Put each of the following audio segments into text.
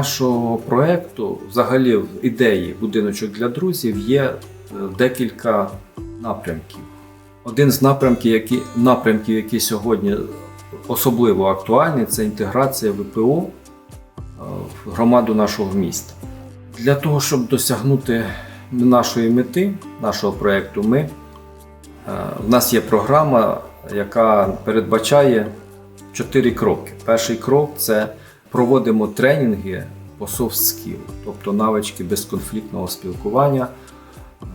Нашого проєкту, взагалі, в ідеї будиночок для друзів є е, декілька напрямків. Один з напрямків, які, напрямків, які сьогодні особливо актуальні, це інтеграція ВПО е, в громаду нашого міста. Для того, щоб досягнути нашої мети, нашого проєкту, ми, е, в нас є програма, яка передбачає чотири кроки. Перший крок це проводимо тренінги по soft skill, тобто навички безконфліктного спілкування, е,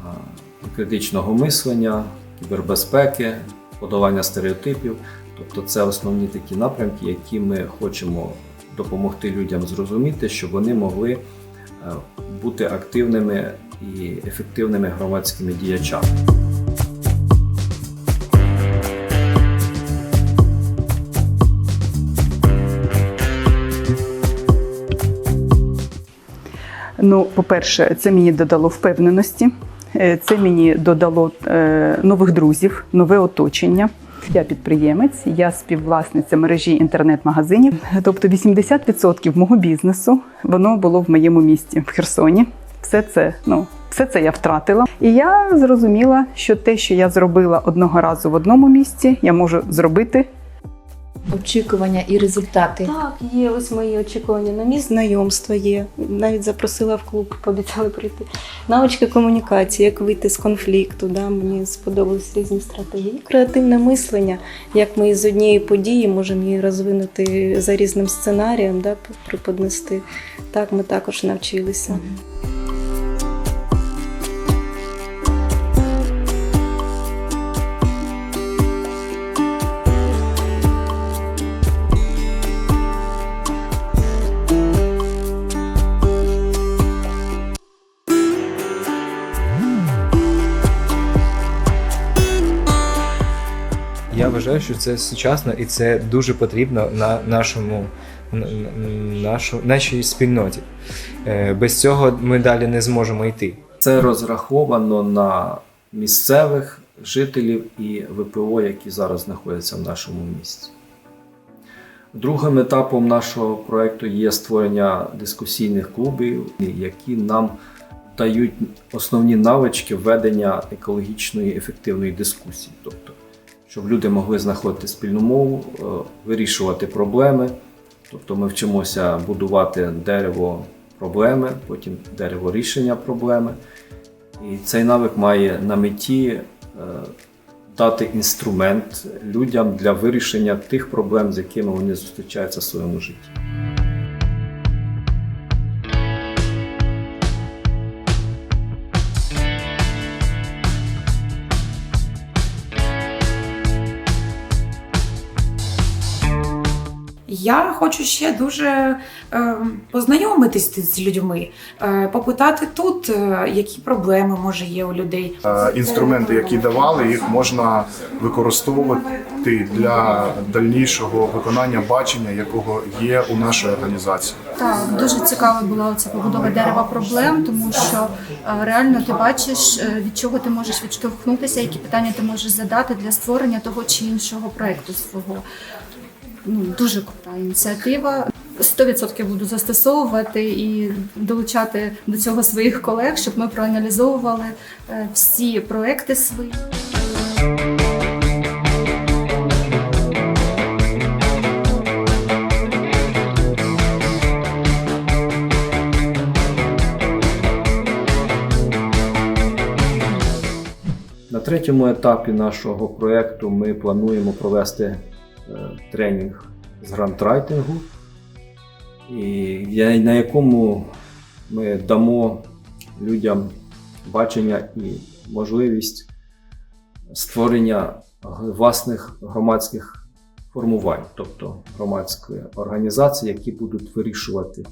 критичного мислення, кібербезпеки, подолання стереотипів. Тобто це основні такі напрямки, які ми хочемо допомогти людям зрозуміти, щоб вони могли е, бути активними і ефективними громадськими діячами. Ну, по-перше, це мені додало впевненості, е, це мені додало е, нових друзів, нове оточення. Я підприємець, я співвласниця мережі інтернет-магазинів. Тобто 80% мого бізнесу воно було в моєму місті в Херсоні. Все це, ну, все це я втратила. І я зрозуміла, що те, що я зробила одного разу в одному місці, я можу зробити очікування і результати. Так, є ось мої очікування на місць, знайомства є. Навіть запросила в клуб, пообіцяли прийти. Навички комунікації, як вийти з конфлікту. Да? Мені сподобались різні стратегії. Креативне мислення, як ми з однієї події можемо її розвинути за різним сценарієм, да? преподнести. Так, ми також навчилися. Вважаю, що це сучасно і це дуже потрібно на нашому на- на- нашу, нашій спільноті. Е, Без цього ми далі не зможемо йти. Це розраховано на місцевих жителів і ВПО, які зараз знаходяться в нашому місті. Другим етапом нашого проєкту є створення дискусійних клубів, які нам дають основні навички ведення екологічної ефективної дискусії. Тобто, щоб люди могли знаходити спільну мову, е, вирішувати проблеми. Тобто ми вчимося будувати дерево проблеми, потім дерево рішення проблеми. І цей навик має на меті е, дати інструмент людям для вирішення тих проблем, з якими вони зустрічаються в своєму житті. Я хочу ще дуже е, познайомитись з людьми, е, попитати тут, е, які проблеми може є у людей. Е, інструменти, які давали, їх можна використовувати для дальнішого виконання бачення, якого є у нашої організації. Так, дуже цікава була оця побудова дерева проблем, тому що е, реально ти бачиш, е, від чого ти можеш відштовхнутися, які питання ти можеш задати для створення того чи іншого проекту свого. Ну, дуже крута ініціатива. 100% буду застосовувати і долучати до цього своїх колег, щоб ми проаналізовували е, всі проекти свої. На третьому етапі нашого проєкту ми плануємо провести тренінг з грантрайтингу, і на якому ми дамо людям бачення і можливість створення власних громадських формувань, тобто громадської організації, які будуть вирішувати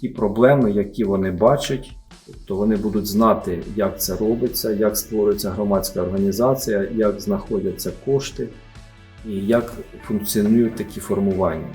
ті проблеми, які вони бачать. Тобто вони будуть знати, як це робиться, як створюється громадська організація, як знаходяться кошти як функціонують такі формування.